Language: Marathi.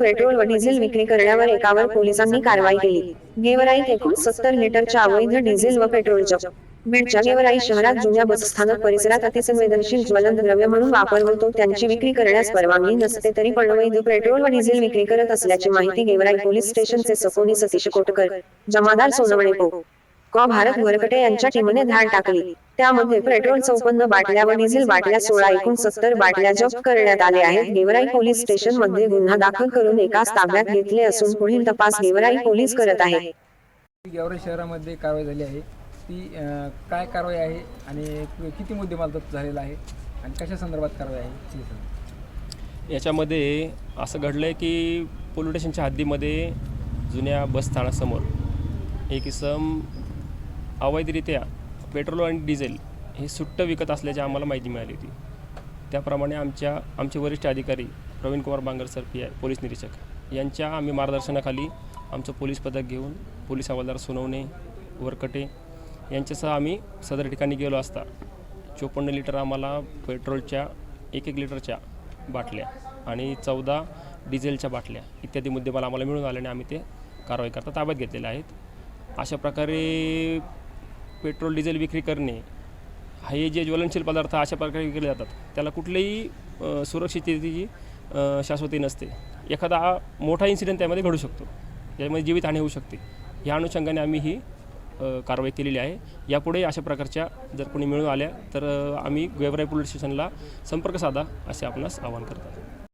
पेट्रोल व डिझेल विक्री करण्यावर एकावर पोलिसांनी कारवाई केली. गेवराईत एकूण सत्तर लिटरच्या अवैध डिझेल व पेट्रोल जप्त. बीडच्या गेवराई शहरात जुन्या बसस्थानक परिसरात अतिसंवेदनशील ज्वलंत द्रव्य म्हणून वापर होतो. त्यांची विक्री करण्यास परवानगी नसते तरी पण अवैध पेट्रोल व डिझेल विक्री करत असल्याची माहिती गेवराई पोलीस स्टेशनचे सकोनी सतीश कोटकर जमादार सोनवणे को. भारत वरकटे यांच्या टीमने धाड टाकली. त्यामध्ये पेट्रोल चौपन्न बाटल्या व डिझेल बाटल्या सोळा एकूण सत्तर बाटल्या जप्त करण्यात आले आहेत. गेवराई पोलीस स्टेशनमध्ये गुन्हा दाखल करून एकाच ताब्यात घेतले असून पुढील तपास गेवराई पोलीस करत आहेत गेवराई शहरामध्ये कारवाई झाली आहे. ती काय कारवाई आहे आणि किती मुद्देमाल जप्त झालेला आहे आणि कशा संदर्भात कारवाई आहे. याच्यामध्ये असं घडलं आहे की पोलीस स्टेशनच्या हद्दीमध्ये जुन्या बसस्थानासमोर एक इसम अवैधरित्या पेट्रोल आणि डिझेल हे सुट्ट विकत असल्याची आम्हाला माहिती मिळाली होती. त्याप्रमाणे आमच्या आमचे वरिष्ठ अधिकारी Pravin Kumar Bangar sir P I police निरीक्षक यांच्या आम्ही मार्गदर्शनाखाली आमचं पोलीस पदक घेऊन पोलीस हवालदार सोनवणे वरकटे यांच्यासह आम्ही सदर ठिकाणी गेलो असता चोपन्न लिटर आम्हाला पेट्रोलच्या एक एक लिटरच्या बाटल्या आणि चौदा डिझेलच्या बाटल्या इत्यादी मुद्देमाल आम्हाला मिळून आल्याने आम्ही ते कारवाई करता ताब्यात घेतलेले आहेत. अशा प्रकारे पेट्रोल डिझेल विक्री करणे हे जे ज्वलनशील पदार्थ अशा प्रकारे विकले जातात त्याला कुठलीही सुरक्षिततेची शाश्वती नसते. एखादा मोठा इन्सिडेंट त्यामध्ये घडू शकतो. यामध्ये जीवितहानी होऊ शकते. या अनुषंगाने आम्ही ही कारवाई केलेली आहे. यापुढे अशा प्रकारच्या जर कोणी मिळून आल्या तर आम्ही गेवराई पोलीस स्टेशनला संपर्क साधा असे आपणास आवाहन करतात.